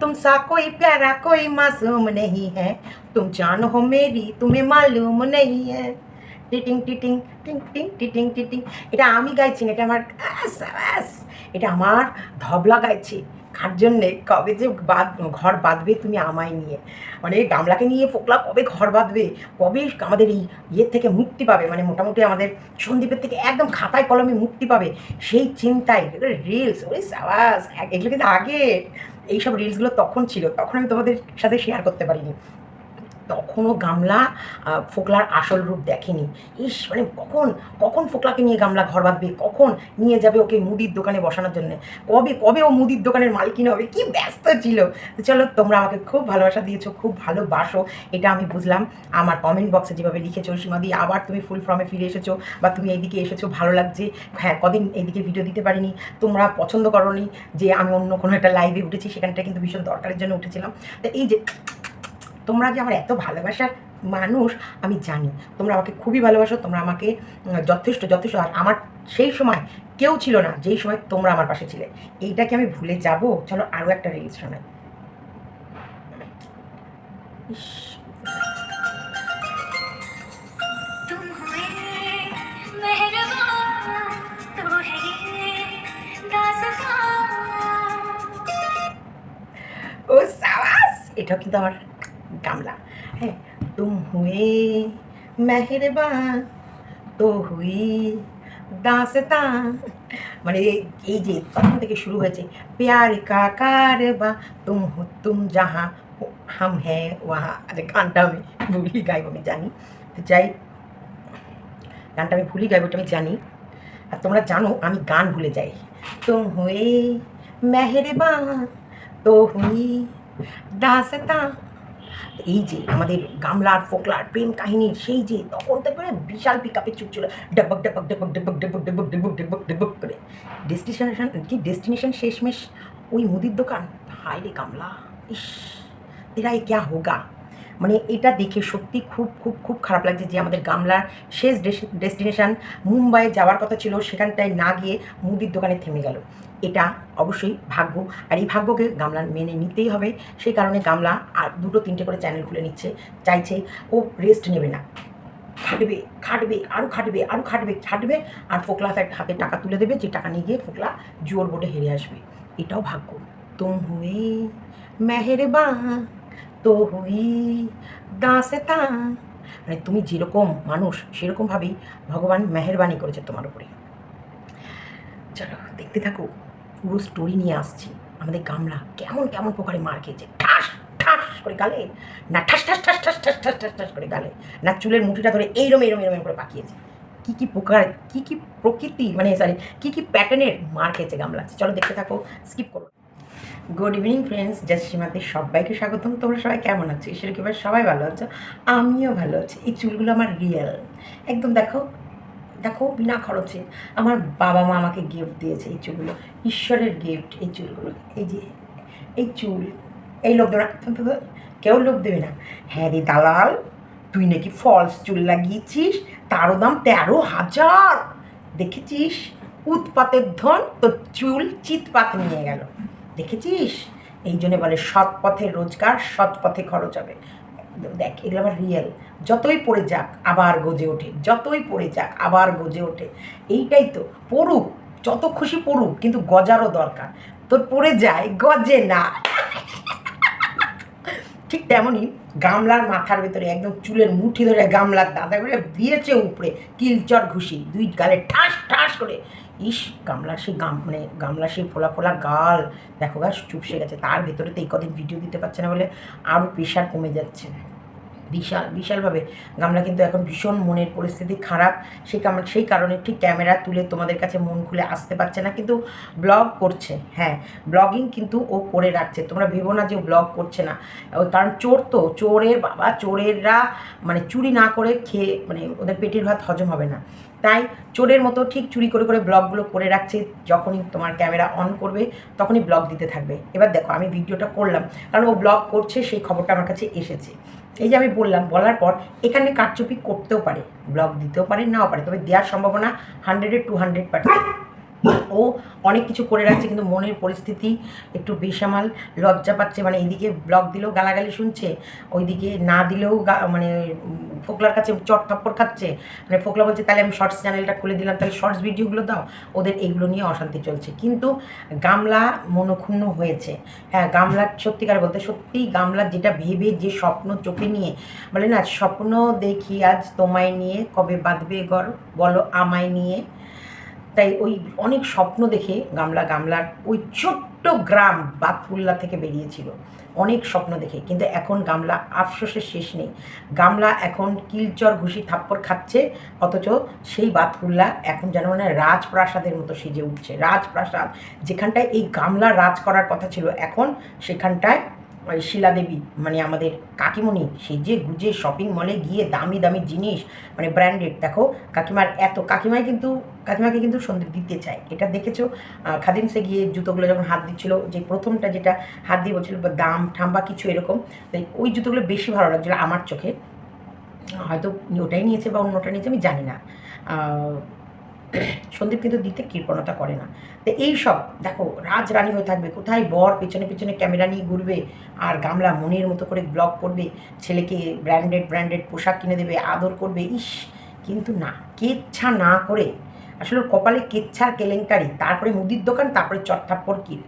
तुम सा कोई प्यारा कोई मासूम नहीं है तुम जान हो मेरी तुम्हें मालूम नहीं है টিটিং টিটিং টিং টিং টিটিং টিটিং এটা আমি গাইছি না এটা আমার আস, আস, এটা আমার ধবলা গাইছি কার জন্যে কবে যে বাঁধ ঘর বাঁধবে তুমি আমায় নিয়ে। মানে গামলাকে নিয়ে ফোকলা কবে ঘর বাঁধবে? কবে আমাদের এই ইয়ের থেকে মুক্তি পাবে? মানে মোটামুটি আমাদের সন্দীপের থেকে একদম খাতায় কলমে মুক্তি পাবে। সেই চিন্তায় রিলস ওই সাবাস, এগুলো কিন্তু আগে, এইসব রিলসগুলো তখন ছিল। তখন আমি তোমাদের সাথে শেয়ার করতে পারিনি। তখনও গামলা ফোকলার আসল রূপ দেখেনি। ইস মানে কখন কখন ফোকলাকে নিয়ে গামলা ঘর বাঁধবে? কখন নিয়ে যাবে ওকে মুদির দোকানে বসানোর জন্য? কবে কবে ও মুদির দোকানের মালিকিন হবে? কি ব্যস্ত ছিল? চলো, তোমরা আমাকে খুব ভালোবাসা দিয়েছ, খুব ভালোবাসো, এটা আমি বুঝলাম। আমার কমেন্ট বক্সে যেভাবে লিখেছো, সীমাদি, আবার তুমি ফুল ফর্মে ফিরে এসেছ বা তুমি এইদিকে এসেছ, ভালো লাগছে। হ্যাঁ কদিন এইদিকে ভিডিও দিতে পারিনি। তোমরা পছন্দ করনি যে আমি অন্য কোনো একটা লাইভে উঠেছি, সেখানটা কিন্তু ভীষণ দরকারের জন্য উঠেছিলাম। তো এই যে তোমরা যে আমার এত ভালোবাসার মানুষ, আমি জানি। তোমরা আমাকে খুবই ভালোবাসো, তোমরা আমাকে যথেষ্ট যথেষ্ট। আর আমার সেই সময় কেউ ছিল না, যেই সময় তোমরা আমার পাশে ছিলে। এইটাকে আমি ভুলে যাব? চলো আরও একটা রিলস শোনাই। ইস। ও এটাও কিন্তু আমার গামলা। হ্যাঁ তুম হুয়ে মেহেরবান, তো হুই দাসতা মানে এই যে তখন থেকে শুরু হয়েছে, প্যার কা কারবা, তুম তুম যাহা হাম হ্যাঁ ওয়াহা। আচ্ছা গানটা আমি ভুলি গাইব, আমি জানি। তো যাই, গানটা আমি ভুলি গাইব, ওটা আমি জানি। আর তোমরা জানো, আমি গান ভুলে যাই। তুম হুয়ে মেহেরবান, তো হুই দাসতা এই যে আমাদের গামলার, ফোকলার, প্রেম কাহিনীর সেই যে তখন তো করে বিশাল পিক আপের চুপ ছিল। ডবক ডবক ডবক ডবক ডবক, ডেবক, ডবক ডবক ডবক করে। ডেস্টিনেশন কি ডেস্টিনেশন শেষমেশ ওই মুদির দোকান? হায় রে গামলা, ইস তেরা এ ক্যা হোগা? মানে এটা দেখে সত্যি খুব খুব খুব খারাপ লাগছে যে আমাদের গামলার শেষ ডেস্টিনেশন মুম্বাইয়ে যাওয়ার কথা ছিল, সেখানটায় না গিয়ে মুদির দোকানে থেমে গেল। এটা অবশ্যই ভাগ্য। আর এই ভাগ্যকে গামলা মেনে নিতেই হবে। সেই কারণে গামলা আর দুটো তিনটে করে চ্যানেল খুলে নিচ্ছে, চাইছে ও রেস্ট নেবে না। খাটবে খাটবে আরও খাটবে আরও খাটবে খাটবে আর ফোকলা স্যার হাতে টাকা তুলে দেবে, যে টাকা নিয়ে গিয়ে ফোকলা জোর বোটে হেরে আসবে। এটাও ভাগ্য। তুম হুয়ে মেহেরবা তো হুই দাসেতা মানে তুমি যেরকম মানুষ, সেরকমভাবেই ভগবান মেহেরবানি করেছে তোমার উপরে। চলো, দেখতে থাকো। পুরো স্টোরি নিয়ে আসছি। আমাদের গামলা কেমন কেমন প্রকারে মার খেয়েছে। ঠাস ঠাস করে গালে। না, ঠাস ঠাস ঠাস ঠাস ঠাস ঠাস ঠাস ঠাস করে গালে। না, চুলের মুঠিটা ধরে এইরম এরম এরম করে পাকিয়েছে। কী কী প্রকার, কী কী প্রকৃতি মানে সরি কী কী প্যাটার্নের মার খেয়েছে গামলা চলো দেখতে থাকো স্কিপ করো। গুড ইভিনিং ফ্রেন্ডস জাস্ট সীমাতে সবাইকে স্বাগতম। তোমরা সবাই কেমন আছো? ঈশ্বর কিবার সবাই ভালো আছো। আমিও ভালো আছি। এই চুলগুলো আমার রিয়েল একদম দেখো দেখো, বিনা খরচে আমার বাবা মা আমাকে গিফট দিয়েছে এই চুলগুলো। ঈশ্বরের গিফট এই চুলগুলো। এই যে, এই চুল, এই লোক দেবে না কেউ লোক দেবে না। হ্যাঁ রে দালাল, তুই নাকি ফলস চুল লাগিয়েছিস, তারও দাম তেরো হাজার। দেখেছিস? উৎপাতের ধন তো চুল চিৎপাত নিয়ে গেল। দেখেছিস? এই জন্য বলে, সৎ পথে রোজগার, সৎ পথে খরচ হবে। দেখ, এগুলো আমার রিয়েল যতই পড়ে যাক, আবার গজে ওঠে। যতই পড়ে যাক, আবার গজে ওঠে। এইটাই তো। পড়ুক, যত খুশি পড়ুক, কিন্তু গজারও দরকার। তোর পড়ে যায়, গজে না। ঠিক তেমনই গামলার মাথার ভেতরে একদম চুলের মুঠি ধরে গামলার দাদা করে দিয়েছে উপরে, কিলচর ঘুষি। দুই গালে ঠাস ঠাস করে ইস গামলার সেই গাম মানে গামলার সেই ফোলা ফোলা গাল। দেখো গাছ চুপসে গেছে। তার ভেতরে তো এই কদিন ভিডিও দিতে পারছে না বলে আরও প্রেশার কমে যাচ্ছে। বিশাল, বিশালভাবে। গামলা কিন্তু এখন ভীষণ মনের পরিস্থিতি খারাপ। সেই সেই কারণে ঠিক ক্যামেরা তুলে তোমাদের কাছে মন খুলে আসতে পারছে না, কিন্তু ব্লগ করছে হ্যাঁ। ব্লগিং কিন্তু ও করে রাখছে। তোমরা ভেবো না যে ব্লগ করছে না। কারণ চোর তো, চোরের বাবা, চোরেররা মানে চুরি না করে খেয়ে মানে ওদের পেটের ভাত হজম হবে না। তাই চোরের মতো ঠিক চুরি করে করে ব্লগগুলো করে রাখছে। যখনই তোমার ক্যামেরা অন করবে, তখনই ব্লগ দিতে থাকবে। এবার দেখো, আমি ভিডিওটা করলাম। কারণ ও ব্লগ করছে, সেই খবরটা আমার কাছে এসেছে। এই যে আমি বললাম, বলার পর এখানে কারচুপি করতেও পারে ব্লক দিতেও পারে, নাও পারে, তবে দেওয়ার সম্ভাবনা হান্ড্রেডে টু হান্ড্রেড পার্সেন্ট ও অনেক কিছু করে রাখছে, কিন্তু মনের পরিস্থিতি একটু বেসামাল, লজ্জা পাচ্ছে। মানে এইদিকে ব্লগ দিলেও গালাগালি শুনছে, ওইদিকে না দিলেও মানে ফোকলার কাছে চট থাপ্পড় খাচ্ছে। মানে ফোকলা বলছে, তাহলে আমি শর্টস চ্যানেলটা খুলে দিলাম, তাহলে শর্টস ভিডিওগুলো দাও, ওদের এইগুলো নিয়ে অশান্তি চলছে। কিন্তু গামলা মনক্ষুণ্ণ হয়েছে। হ্যাঁ গামলা সত্যিকার বলতে সত্যি গামলা যেটা ভেবে, যে স্বপ্ন চোখে নিয়ে, বলে না, স্বপ্ন দেখি আজ তোমায় নিয়ে, কবে বাঁধবে ঘর বলো আমায় নিয়ে। তাই ওই অনেক স্বপ্ন দেখে গামলা গামলার ওই ছোট্ট গ্রাম বাতকুল্লা থেকে বেরিয়েছিল। অনেক স্বপ্ন দেখে, কিন্তু এখন গামলা আফসোসের শেষ নেই। গামলা এখন কিলচর ঘুষি থাপ্পড় খাচ্ছে, অথচ সেই বাতকুল্লা এখন যেন মানে রাজপ্রাসাদের মতো সেজে উঠছে। রাজপ্রাসাদ, যেখানটায় এই গামলা রাজ করার কথা ছিল, এখন সেখানটায় শিলাদেবী মানে আমাদের কাকিমণি সেজে গুজে শপিং মলে গিয়ে দামি দামি জিনিস মানে ব্র্যান্ডেড দেখো, কাকিমার এত, কাকিমাই কিন্তু, কাকিমাকে কিন্তু সন্ধে দিতে চায়। এটা দেখেছ? খাদিমসে গিয়ে জুতোগুলো যখন হাত দিচ্ছিল, যে প্রথমটা যেটা হাত দিয়ে বলছিল, বা দাম ঠাম বা কিছু এরকম, তাই ওই জুতোগুলো বেশি ভালো লাগছিল আমার চোখে। হয়তো ওটাই নিয়েছে বা অন্যটা নিয়েছে, আমি জানি না। সন্দীপ কিন্তু দিতে কৃপণতা করে না। তো এই সব, দেখো, রাজরানী হয়ে থাকবে, কোথায় বর পেছনে পেছনে ক্যামেরা নিয়ে ঘুরবে, আর গামলা মনের মতো করে ব্লগ করবে, ছেলেকে ব্র্যান্ডেড ব্র্যান্ডেড পোশাক কিনে দেবে, আদর করবে, ইস, কিন্তু না, কেচ্ছা না করে, আসলে কপালে কেচ্ছার কেলেঙ্কারি, তারপরে মুদির দোকান, তারপরে চট থাপ্পড় কিল।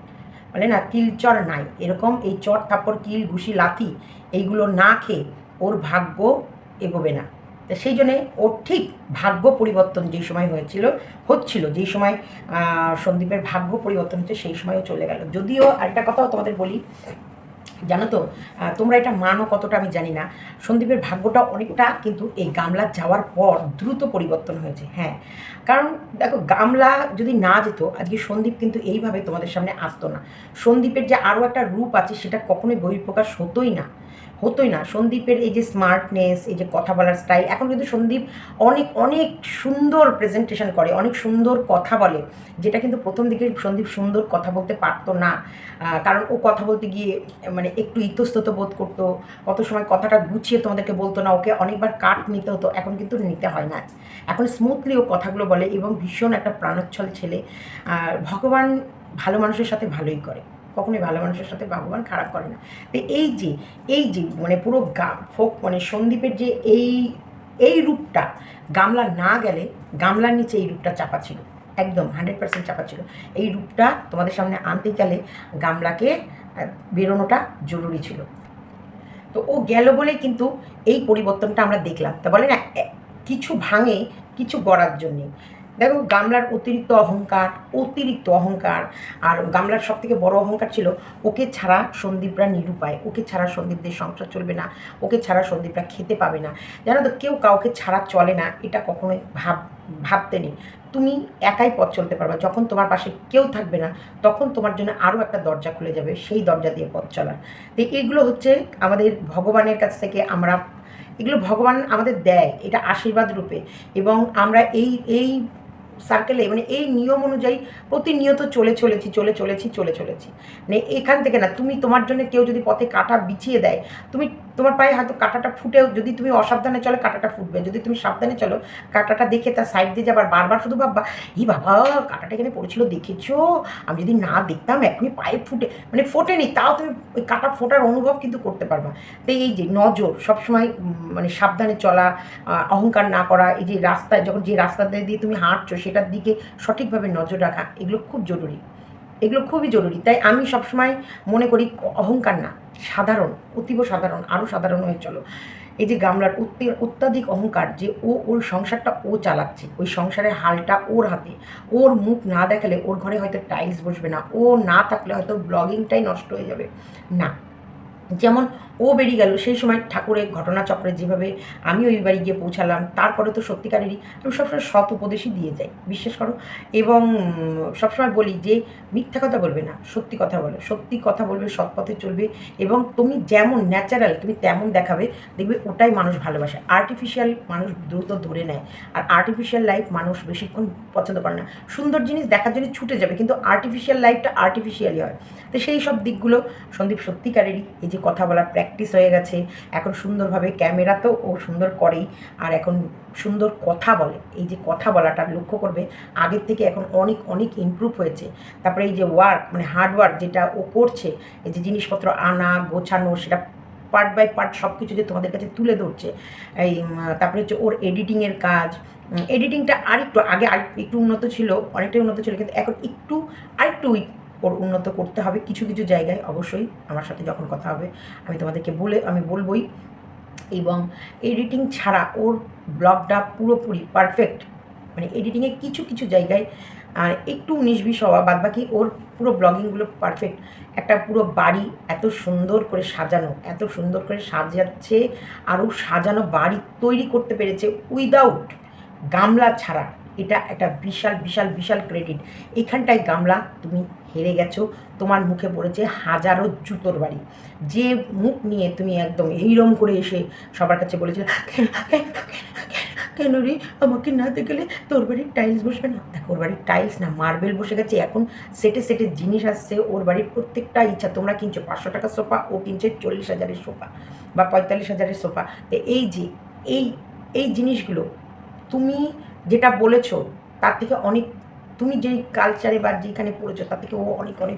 বলে না কিলচর নাই, এরকম এই চট থাপ্পড়, কিল, ঘুষি, লাথি, এইগুলো না খেয়ে ওর ভাগ্য এগোবে না। সেই জন্যে ওর ঠিক ভাগ্য পরিবর্তন যেই সময় হয়েছিল, হচ্ছিল, যেই সময় সন্দীপের ভাগ্য পরিবর্তন হচ্ছে সেই সময়ও চলে গেল। যদিও আরেকটা কথাও তোমাদের বলি, জানো তো তোমরা এটা মানো কতটা আমি জানি না। সন্দীপের ভাগ্যটা অনেকটা কিন্তু এই গামলা যাওয়ার পর দ্রুত পরিবর্তন হয়েছে হ্যাঁ। কারণ দেখো, গামলা যদি না যেত, আজকে সন্দীপ কিন্তু এইভাবে তোমাদের সামনে আসতো না। সন্দীপের যে আরও একটা রূপ আছে, সেটা কখনোই বহিঃপ্রকাশ হতোই না। হতোই না। সন্দীপের এই যে স্মার্টনেস এই যে কথা বলার স্টাইল এখন কিন্তু সন্দীপ অনেক অনেক সুন্দর প্রেজেন্টেশন করে, অনেক সুন্দর কথা বলে, যেটা কিন্তু প্রথম দিকে সন্দীপ সুন্দর কথা বলতে পারতো না। কারণ ও কথা বলতে গিয়ে মানে একটু ইতস্তত বোধ করতো, কত সময় কথাটা গুছিয়ে তোমাদেরকে বলতো না, ওকে অনেকবার কাট নিতে হতো, এখন কিন্তু নিতে হয় না। এখন স্মুথলি ও কথাগুলো বলে এবং ভীষণ একটা প্রাণোচ্ছল ছেলে, আর ভগবান ভালো মানুষের সাথে ভালোই করে। কখনোই ভালো মানুষের সাথে ভগবান খারাপ করে না। তো এই যে এই যে মানে পুরো গা, ফোক মানে সন্দীপের যে এই এই রূপটা, গামলা না গেলে গামলার নিচে এই রূপটা চাপা ছিল। একদম হান্ড্রেড পার্সেন্ট চাপা ছিল। এই রূপটা তোমাদের সামনে আনতে গেলে গামলাকে বেরোনোটা জরুরি ছিল। তো ও গেল বলে কিন্তু এই পরিবর্তনটা আমরা দেখলাম। তা বলে না কিছু ভাঙে, কিছু গড়ার জন্যে। দেখো গামলার অতিরিক্ত অহংকার অতিরিক্ত অহংকার। আর গামলার সব থেকে বড় অহংকার ছিল, ওকে ছাড়া সন্দীপরা নিরুপায়, ওকে ছাড়া সন্দীপদের সংসার চলবে না, ওকে ছাড়া সন্দীপরা খেতে পাবে না। জানো তো, কেউ কাউকে ছাড়া চলে না, এটা কখনোই ভাব, ভাবতে নেই। তুমি একাই পথ চলতে পারবে, যখন তোমার পাশে কেউ থাকবে না, তখন তোমার জন্য আরও একটা দরজা খুলে যাবে, সেই দরজা দিয়ে পথ চলার। তো এইগুলো হচ্ছে আমাদের ভগবানের কাছ থেকে আমরা, এগুলো ভগবান আমাদের দেয়, এটা আশীর্বাদ রূপে। এবং আমরা এই এই সার্কেলে মানে এই নিয়ম অনুযায়ী প্রতিনিয়ত চলে চলেছি চলে চলেছি চলে চলেছি। মানে এখান থেকে না, তুমি তোমার জন্য কেউ যদি পথে কাঁটা বিছিয়ে দেয়, তুমি তোমার পায়ে হয়তো কাঁটাটা ফুটেও, যদি তুমি অসাবধানে চলো, কাঁটাটা ফুটবে। যদি তুমি সাবধানে চলো, কাঁটাটা দেখে তার সাইড দিয়ে যাবার, বারবার শুধু ভাববা, ই বাবা, কাঁটাটা এখানে পড়েছিল, দেখেছ? আমি যদি না দেখতাম, এখনই পায়ে ফুটে মানে ফোটেনি, তাও তুমি ওই কাঁটা ফোটার অনুভব কিন্তু করতে পারবা। তো এই যে নজর, সবসময় মানে সাবধানে চলা অহংকার না করা, এই যে রাস্তায়, যখন যে রাস্তাতে দিয়ে তুমি হাঁটছো সেটার দিকে সঠিকভাবে নজর রাখা এগুলো খুব জরুরি। এগুলো খুবই জরুরি। তাই আমি সবসময় মনে করি, অহংকার না, সাধারণ, অতীব সাধারণ আরও সাধারণ হয়ে চলো। এই যে গামলার অত্যাধিক অহংকার যে ও, ওর সংসারটা ও চালাচ্ছে, ওই সংসারের হালটা ওর হাতে, ওর মুখ না দেখালে ওর ঘরে হয়তো টাইলস বসবে না, ও না থাকলে হয়তো ব্লগিংটাই নষ্ট হয়ে যাবে। না যেমন ও বেরিয়ে গেল, সেই সময় ঠাকুরের ঘটনাচক্রে যেভাবে আমি ওই বাড়ি গিয়ে পৌঁছালাম, তারপরে তো সত্যিকারেরই আমি সবসময় সৎ উপদেশই দিয়ে যাই, বিশ্বাস করো। এবং সবসময় বলি যে, মিথ্যা কথা বলবে না, সত্যি কথা বলো, সত্যি কথা বলবে, সৎ পথে চলবে এবং তুমি যেমন ন্যাচারাল তুমি তেমন দেখাবে, দেখবে ওটাই মানুষ ভালোবাসে। আর্টিফিশিয়াল মানুষ দ্রুত ধরে নেয়, আর আর্টিফিশিয়াল লাইফ মানুষ বেশিক্ষণ পছন্দ করে না। সুন্দর জিনিস দেখার জন্য ছুটে যাবে, কিন্তু আর্টিফিশিয়াল লাইফটা আর্টিফিশিয়ালই হয়। তো সেই সব দিকগুলো সন্দীপ সত্যিকারেরই এই যে কথা বলার প্র্যাকটিস হয়ে গেছে। এখন সুন্দরভাবে ক্যামেরা তো ও সুন্দর করেই। আর এখন সুন্দর কথা বলে। এই যে কথা বলাটা লক্ষ্য করবে, আগের থেকে এখন অনেক অনেক ইমপ্রুভ হয়েছে। তারপরে এই যে ওয়ার্ক মানে হার্ড ওয়ার্ক যেটা ও করছে, এই যে জিনিসপত্র আনা, গোছানো, সেটা পার্ট বাই পার্ট সব কিছু যে তোমাদের কাছে তুলে ধরছে, এই তারপরে হচ্ছে ওর এডিটিংয়ের কাজ। এডিটিংটা আরেকটু আগে আর একটু উন্নত ছিল, অনেকটাই উন্নত ছিল, কিন্তু এখন একটু, আরেকটু উন্নত করতে হবে কিছু কিছু জায়গায় অবশ্যই আমার সাথে যখন কথা হবে, আমি তোমাদেরকে বলে, আমি বলবই। এবং এডিটিং ছাড়া ওর ব্লগটা পুরোপুরি পারফেক্ট মানে এডিটিংয়ে কিছু কিছু জায়গায়, আর একটু উনিশ বিশ হওয়া বাদ বাকি ওর পুরো ব্লগিংগুলো পারফেক্ট একটা পুরো বাড়ি এত সুন্দর করে সাজানো, এত সুন্দর করে সাজাচ্ছে, আরও সাজানো বাড়ি তৈরি করতে পেরেছে উইদাউট গামলা ছাড়া। এটা একটা বিশাল বিশাল বিশাল ক্রেডিট এখানটায় গামলা তুমি হেরে গেছো। তোমার মুখে পড়েছে হাজারো জুতোর বাড়ি। যে মুখ নিয়ে তুমি একদম এইরম করে এসে সবার কাছে বলেছিলে "কেন, কেন, কেন, কেন রে? আমাকে না দেখলে তোর বাড়ির টাইলস বসবে না? দেখো ওর বাড়ির টাইলস না মার্বেল বসে গেছে। এখন সেটে সেটে জিনিস আসছে ওর বাড়ির প্রত্যেকটা ইচ্ছা। তোমরা কিনছো পাঁচশো টাকার সোফা ও কিনছে চল্লিশ হাজারের সোফা বা পঁয়তাল্লিশ হাজারের সোফা। তো এই যে এই এই জিনিসগুলো তুমি যেটা বলেছ, তার থেকে অনেক, তুমি যেই কালচারে বা যেখানে পড়েছো, তার থেকে ও অনেক অনেক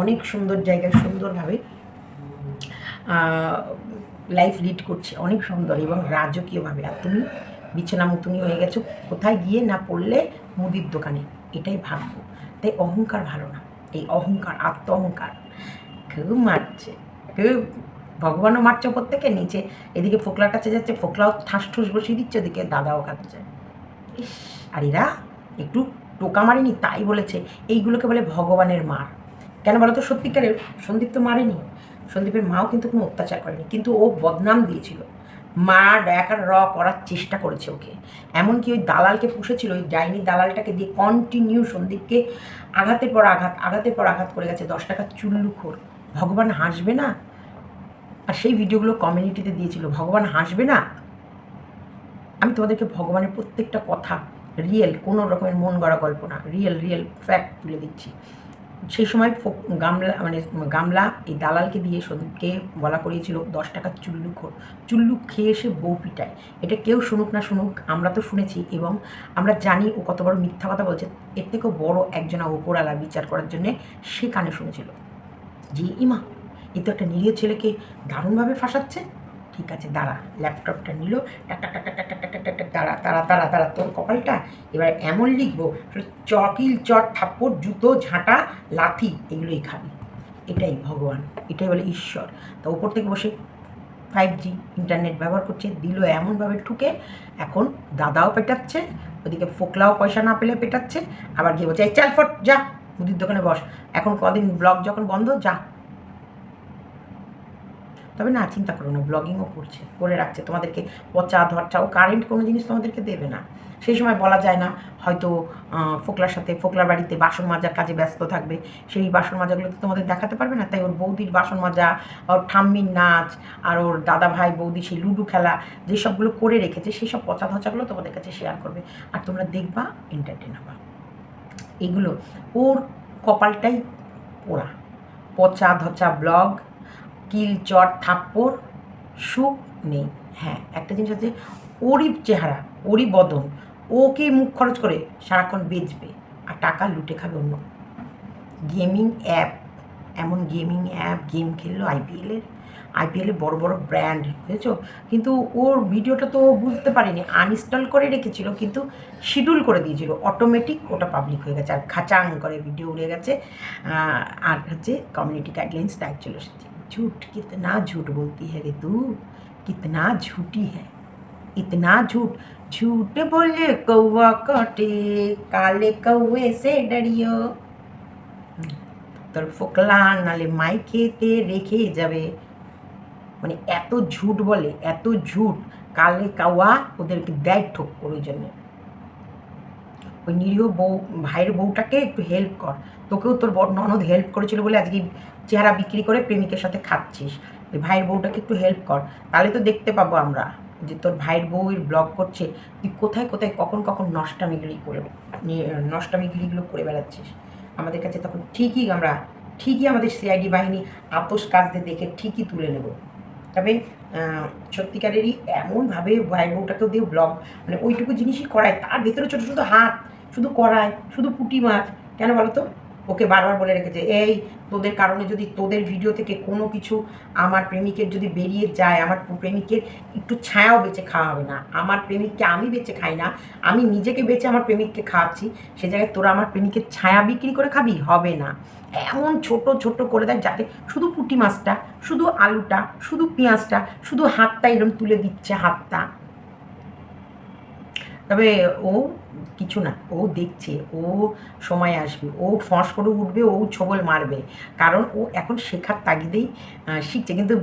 অনেক সুন্দর জায়গায় সুন্দরভাবে লাইফ লিড করছে, অনেক সুন্দর এবং রাজকীয়ভাবে। আর তুমি বিছানা মুতুনি হয়ে গেছো, কোথায় গিয়ে না পড়লে মুদির দোকানে? এটাই ভাববো। তাই অহংকার ভালো না, এই অহংকার আত্ম অহংকার কেউ মারছে কেউ ভগবানও মারছে থেকে, নিচে, এদিকে ফোকলা কাছে যাচ্ছে, ফোকলাও ঠাস ঠুস বসিয়ে দিচ্ছে, ওদিকে দাদাও খাচ্ছে আর এরা একটু টোকা মারেনি, তাই বলেছে। এইগুলোকে বলে ভগবানের মার। কেন বলো তো সত্যিকারের সন্দীপ তো মারেনি। সন্দীপের মাও কিন্তু কোনো অত্যাচার করেনি, কিন্তু ও বদনাম দিয়েছিল। মা ডায়াকার র করার চেষ্টা করেছে ওকে। এমনকি ওই দালালকে পুষেছিল, ওই ডাইনি দালালটাকে দিয়ে কন্টিনিউ সন্দীপকে আঘাতের পর আঘাত, আঘাতের পর আঘাত করে গেছে, দশ টাকা চুল্লুখোর। ভগবান হাসবে না? আর সেই ভিডিওগুলো কমিউনিটিতে দিয়েছিল, ভগবান হাসবে না? আমি তোমাদেরকে ভগবানের প্রত্যেকটা কথা রিয়েল কোনো রকমের মন গড়া গল্প না রিয়েল রিয়েল ফ্যাক্ট তুলে দিচ্ছি। সেই সময় গামলা মানে গামলা এই দালালকে দিয়ে সন্দীপকে বলা করিয়েছিল, দশ টাকার চুল্লু খোর। চুল্লু খেয়ে এসে বউ পিটায়। এটা কেউ শুনুক না শুনুক, আমরা তো শুনেছি এবং আমরা জানি ও কত বড় মিথ্যা কথা বলছে। এর থেকেও বড় একজনা ওপরালা বিচার করার জন্যে সে কানে শুনেছিল। যে, ইমা, এ তো একটা নিরীহ ছেলেকে দারুণভাবে ফাঁসাচ্ছে। ঠিক আছে, দাঁড়া ল্যাপটপটা নিল, টাকা টাকা টাকা টাকা টাকা দাঁড়া তারা তারা তারা তোর কপালটা? এবার এমন লিখব চকিল, চট, থাপ্পড়, জুতো, ঝাঁটা, লাথি, এগুলোই খাবি। এটাই ভগবান, এটাই বলে ঈশ্বর। তা ওপর থেকে বসে ফাইভ জি ইন্টারনেট ব্যবহার করছে, দিল এমনভাবে ঠুকে, এখন দাদাও পেটাচ্ছে, ওদিকে ফোকলাও পয়সা না পেলে পেটাচ্ছে, আবার গিয়ে বলছে চাল ফট, যা, মুদির দোকানে বস। এখন কদিন ব্লগ যখন বন্ধ, যা তবে না, চিন্তা করো না ব্লগিংও করছে, করে রাখছে। তোমাদেরকে পচা ধরচা ও কারেন্ট কোনো জিনিস তোমাদেরকে দেবে না। সেই সময় বলা যায় না, হয়তো ফোকলার সাথে, ফোকলার বাড়িতে বাসন মাজার কাজে ব্যস্ত থাকবে। সেই বাসন মাজাগুলো তো তোমাদের দেখাতে পারবে না? তাই ওর বৌদির বাসন মাজা, ওর ঠাম্মির নাচ, আর ওর দাদা ভাই বৌদি, সেই লুডো খেলা, যেসবগুলো করে রেখেছে সেই সব পচা, ধচাগুলো তোমাদের কাছে শেয়ার করবে। আর তোমরা দেখবা এন্টারটেন হবা। এগুলো ওর কপালটাই পোড়া। পচা, ধচা ব্লগ কিল চট, থাপ্পড়, সুখ নেই। হ্যাঁ একটা জিনিস হচ্ছে ওরই চেহারা ওরই বদন ওকে মুখ খরচ করে সারাক্ষণ বেচবে আর টাকা লুটে খাবে অন্য। গেমিং অ্যাপ, এমন গেমিং অ্যাপ, গেম খেললো আইপিএলের আইপিএলে বড় বড় ব্র্যান্ড, বুঝেছ? কিন্তু ওর ভিডিওটা তো বুঝতে পারেনি আনইনস্টল করে রেখেছিল, কিন্তু শিডিউল করে দিয়েছিল। অটোমেটিক ওটা পাবলিক হয়ে গেছে। আর খাচাং করে ভিডিও উড়ে গেছে আর হচ্ছে কমিউনিটি গাইডলাইন্স টাইপ চলে এসেছে। झूठ कितना झूठ बोलती है रे तू कितना झूठी है इतना झूठ झूठ बोले कौवा कटे काले कौवे से डरियो তোর ফোকলা নালে মাই খেতে রেখে যাবে মানে এত ঝুট বলে এত ঝুট কালে কাওয়া ওদেরকে দেয় ঠোক ওই জন্য ওই নিরীহ বউ ভাইয়ের বউটাকে একটু হেল্প কর তোকেও তোর বড় ননদ হেল্প করেছিল বলে আজকে চেহারা বিক্রি করে প্রেমিকের সাথে খাচ্ছিস। ওই ভাইয়ের বউটাকে একটু হেল্প কর। তাহলে তো দেখতে পাবো আমরা যে তোর ভাইয়ের বউয়ের ব্লগ করছে, তুই কোথায় কোথায় কখন কখন নষ্টামিগিরি করে নষ্টামিগিরিগুলো করে বেড়াচ্ছিস। আমাদের কাছে তখন ঠিকই আমরা, ঠিকই আমাদের সিআইডি বাহিনী আতস কাজদের দেখে ঠিকই তুলে নেব। তবে সত্যিকারেরই এমনভাবে ভাই বউটাকেও দিয়ে ব্লগ মানে ওইটুকু জিনিসই করায়। তার ভেতরে ছোটো ছোটো হাত, শুধু করায়, শুধু পুঁটি মাছ, কেন বলো তো ওকে বারবার বলে রেখেছে, এই, তোদের কারণে যদি তোদের ভিডিও থেকে কোনো কিছু আমার প্রেমিকের যদি বেরিয়ে যায়, আমার প্রেমিকের একটু ছায়াও বেঁচে খাওয়া হবে না। আমার প্রেমিককে আমি বেঁচে খাই না, আমি নিজেকে বেঁচে আমার প্রেমিককে খাওয়াচ্ছি, সে জায়গায় তোরা আমার প্রেমিকের ছায়া বিক্রি করে খাবি? হবে না। এমন ছোট ছোট করে দেয় যাতে শুধু পুঁটি মাছটা, শুধু আলুটা, শুধু পেঁয়াজটা, শুধু হাতটা এরকম তুলে দিচ্ছে হাতটা। তবে ও কিছু না, ও দেখছে, ও সময় আসবে, ও ফস করে উঠবে, ও ছবল মারবে। কারণ ও এখন শেখার তাগিদেই শিখছে, কিন্তু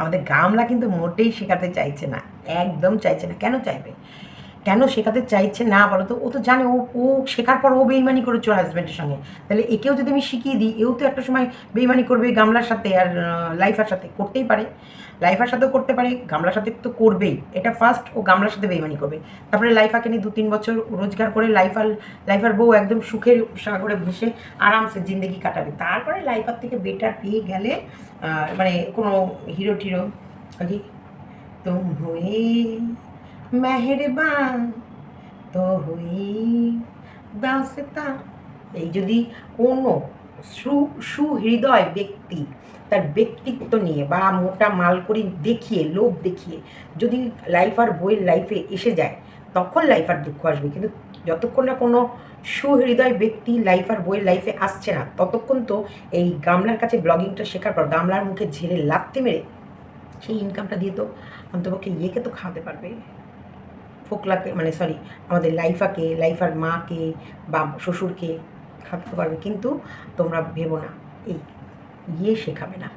আমাদের গামলা কিন্তু মোটেই শেখাতে চাইছে না, একদম চাইছে না। কেন চাইবে? কেন শেখাতে চাইছে না বলো তো ও তো জানে, ও ও শেখার পর ও বেইমানি করেছে ওর হাজব্যান্ডের সঙ্গে। তাহলে একেও যদি আমি শিখিয়ে দিই, এও তো একটা সময় বেইমানি করবে গামলার সাথে আর লাইফার সাথে, করতেই পারে। লাইফার সাথেও করতে পারে, গামলার সাথে তো করবেই। এটা ফার্স্ট ও গামলার সাথে বেইমানি করবে। তারপরে লাইফাকে নিয়ে দু তিন বছর রোজগার করে লাইফার লাইফার বউ একদম সুখের সাগরে ভেসে আরামসে জিন্দগি কাটাবে। তারপরে লাইফার থেকে বেটার পেয়ে গেলে মানে কোনো হিরো টিরো কি? তুম হুই মেহেরবান, তো হুই দাসতা। এই যদি কোনো সু, সুহৃদয় ব্যক্তি তার ব্যক্তিত্ব নিয়ে বা মোটা মাল করে দেখিয়ে, লোভ দেখিয়ে যদি লাইফ আর বইয়ের লাইফে এসে যায়, তখন লাইফ আর দুঃখ আসবে। কিন্তু যতক্ষণ না কোনো সুহৃদয় ব্যক্তি লাইফ আর বইয়ের লাইফে আসছে না, ততক্ষণ তো এই গামলার কাছে ব্লগিংটা শেখার পর, গামলার মুখে ঝেড়ে লাগতে মেরে সেই ইনকামটা দিয়ে তো অন্তপক্ষে ইয়েকে তো খাওয়াতে পারবে। ফোকলাকে মানে সরি আমাদের লাইফাকে, লাইফার মাকে বা শ্বশুরকে খাওয়াতে পারবে। কিন্তু তোমরা ভেবো না, এই ইয়ে শেখাবে না।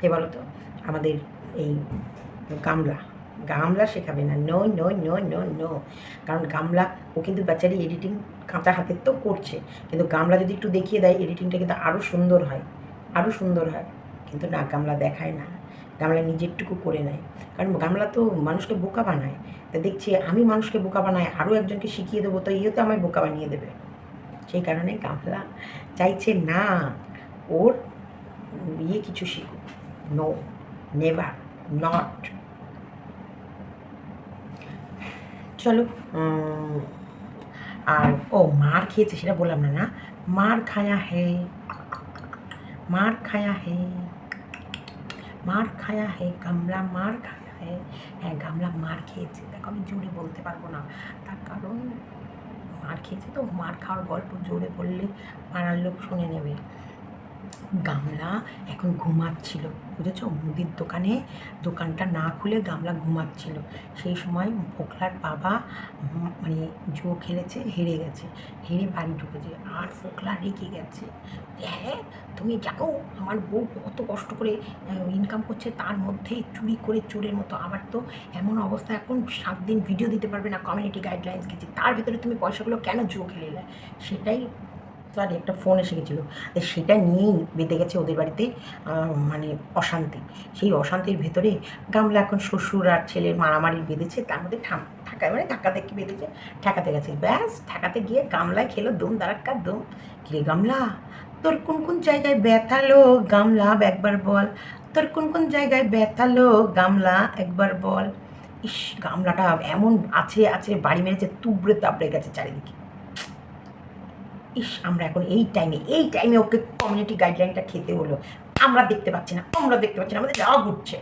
কে বলো তো আমাদের এই গামলা গামলা শেখাবে না। No no no no no কারণ গামলা, ও কিন্তু বেচারি এডিটিং কাঁচা হাতের তো করছে। কিন্তু গামলা যদি একটু দেখিয়ে দেয় এডিটিংটা কিন্তু আরও সুন্দর হয়। আরও সুন্দর হয়। কিন্তু না, গামলা দেখায় না। গামলা নিজেরটুকু করে নেয়। কারণ গামলা তো মানুষকে বোকা বানায়। তা দেখছি আমি মানুষকে বোকা বানাই আরও একজনকে শিখিয়ে দেবো, তো ইয়ে তো আমায় বোকা বানিয়ে দেবে। সেই কারণে গামলা চাইছে না। ওর ইয়ে কিছু শিখুক নো নেভার নট চলো আর, ও, মার খেয়েছে, সেটা বললাম না না। মার খায়া হে। মার খায়া হে। মার খায়া হে গামলা, মার খায়া হে। হ্যাঁ গামলা মার খেয়েছে। দেখো, আমি জোরে বলতে পারব না। তার কারণ, মার খেয়েছে তো, মার খাওয়ার গল্প জোরে বললে পাড়ার লোক শুনে নেবে। গামলা এখন ঘুমাচ্ছিল, বুঝেছ? মুদির দোকানে দোকানটা না খুলে গামলা ঘুমাচ্ছিল। সেই সময় ফোকলার বাবা মানে জুয়ো খেলেছে, হেরে গেছে। হেরে বাড়ি ঢুকেছে। আর ফোকলা রেগে গেছে। হ্যাঁ তুমি জানো, আমার বউ কত কষ্ট করে ইনকাম করছে, তার মধ্যেই চুরি করে চোরের মতো। আবার তো এমন অবস্থা, এখন সাত দিন ভিডিও দিতে পারবে না কমিউনিটি গাইডলাইন্স গেছে। তার ভিতরে তুমি পয়সাগুলো কেন জুয়ো খেলে সেটাই সরি একটা ফোন এসে গেছিল। সেটা নিয়েই বেঁধে গেছে ওদের বাড়িতে মানে অশান্তি। সেই অশান্তির ভেতরে গামলা এখন শ্বশুর আর ছেলের মারামারি বেঁধেছে, তার মধ্যে ঠাকায় মানে ঠাকাতে কি বেঁধেছে? ঠেকাতে গেছে। ব্যাস, ঠেকাতে গিয়ে গামলায় খেলো, দম দাঁড়াক্কা দম? কিরে গামলা? তোর কোন কোন জায়গায় ব্যথালো গামলা, একবার বল। তোর কোন কোন জায়গায় ব্যথালো গামলা, একবার বল। ইস, গামলাটা এমন আছে আছে, বাড়ি মেরেছে, তুবড়ে তাবড়ে গেছে চারিদিকে। ইস, আমরা এখন এই টাইমে এই টাইমে ওকে কমিউনিটি গাইডলাইনটা খেতে হলো। আমরা দেখতে পাচ্ছি না আমরা দেখতে পাচ্ছি না, আমাদের যাওয়া ঘুরছে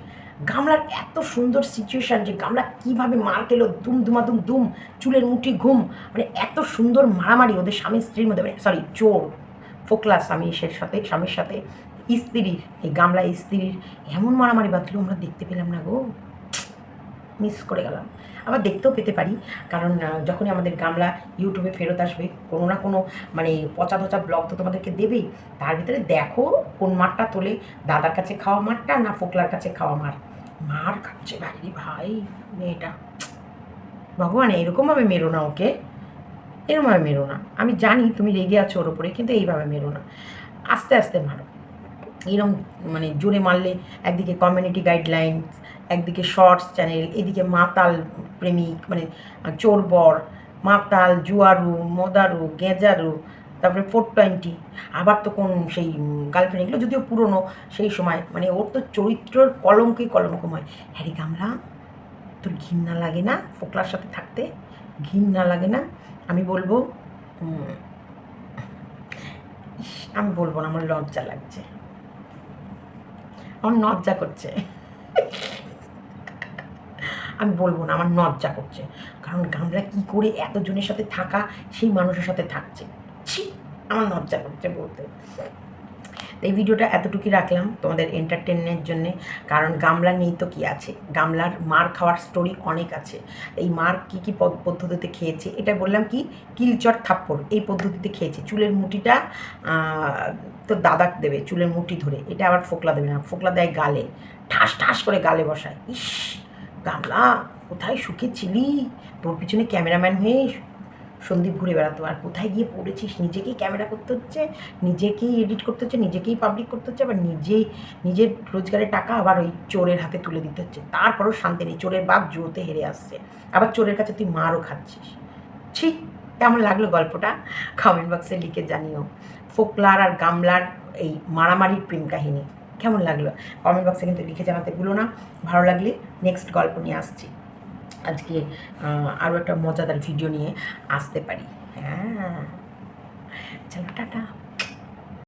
গামলার এত সুন্দর সিচুয়েশন যে গামলা কীভাবে মার খেলো, দুম দুমাদুম দুম চুলের মুঠি ঘুম মানে এত সুন্দর মারামারি ওদের স্বামী স্ত্রীর মধ্যে সরি চোর, ফোকলা স্বামী স্বামীর সাথে স্বামীর সাথে, স্ত্রীর, এই গামলা স্ত্রীর, এমন মারামারি বাঁধলো, আমরা দেখতে পেলাম না গো। মিস করে গেলাম। আবার দেখতেও পেতে পারি, কারণ যখনই আমাদের গামলা ইউটিউবে ফেরত আসবে, কোনো না কোনো মানে পচা পচা ব্লগ তো তোমাদেরকে দেবেই। তার ভিতরে দেখো কোন মারটা তোলে, দাদার কাছে খাওয়া মারটা না ফোকলার কাছে খাওয়া মার। মার খাচ্ছে ভাই ভাই, মেয়েটা। ভগবান, এরকমভাবে মেরো না ওকে। এরকমভাবে মেরো না। আমি জানি তুমি রেগে আছো ওর ওপরে কিন্তু এইভাবে মেরো না। আস্তে আস্তে মারো। এরকম মানে জোরে মারলে একদিকে কমিউনিটি গাইডলাইন্স একদিকে শর্টস চ্যানেল এদিকে মাতাল প্রেমিক মানে চোরবর মাতাল, জুয়ারু, মদারু, গেঁজারু, তারপরে ফোর টোয়েন্টি আবার তো কোন সেই গার্লফ্রেন্ড এগুলো যদিও পুরনো, সেই সময় মানে ওর তো চরিত্রর কলঙ্কই কলঙ্কময় হ্যারি গামলা, তোর ঘৃণা লাগে না ফোকলার সাথে থাকতে? ঘৃণা লাগে না? আমি বলব আমি বলব না, আমার লজ্জা লাগছে। আমার লজ্জা করছে। আমি বলব না আমার নজ্জা করছে। কারণ গামলা কি করে এতজনের সাথে থাকা সেই মানুষের সাথে থাকছে? ছি আমার নজ্জা করছে বলতে। এই ভিডিওটা এতটুকুই রাখলাম তোমাদের এন্টারটেনমেন্টের জন্যে। কারণ গামলা নেই তো কী আছে? গামলার মার খাওয়ার স্টোরি অনেক আছে। এই মার কী কী পদ- পদ্ধতিতে খেয়েছে? এটা বললাম কি? কিলচর থাপ্পড় এই পদ্ধতিতে খেয়েছে। চুলের আহ, তো দাদা দেবে চুলের মুঠি ধরে। এটা আবার ফোকলা দেবে না ফোকলা দেয় গালে। ঠাস ঠাস করে গালে বসায়। ইস! গামলা কোথায় সুখে ছিলি? তোর পিছনে ক্যামেরাম্যান হয়ে সন্দীপ ঘুরে বেড়াতো। আর কোথায় গিয়ে পড়েছিস? নিজেকেই ক্যামেরা করতে হচ্ছে, নিজেকেই এডিট করতে হচ্ছে, নিজেকেই পাবলিক করতে হচ্ছে, আবার নিজেই নিজের রোজগারের টাকা আবার ওই চোরের হাতে তুলে দিতে হচ্ছে। তারপরও শান্তি নেই। চোরের বাপ জুয়োতে হেরে আসছে। আবার চোরের কাছে তুই মারও খাচ্ছিস। ছি, কেমন লাগল গল্পটা? কমেন্ট বক্সে লিখে জানিও। ফোকলার আর গামলার এই মারামারির প্রেম কাহিনী। কেমন লাগল? কমেন্ট বক্সে কিন্তু লিখে জানাতে ভুলো না। ভালো লাগলে নেক্সট গল্প নিয়ে আসছি। আজকে আরও একটা মজাদার ভিডিও নিয়ে আসতে পারি। হ্যাঁ। চলো, টাটা।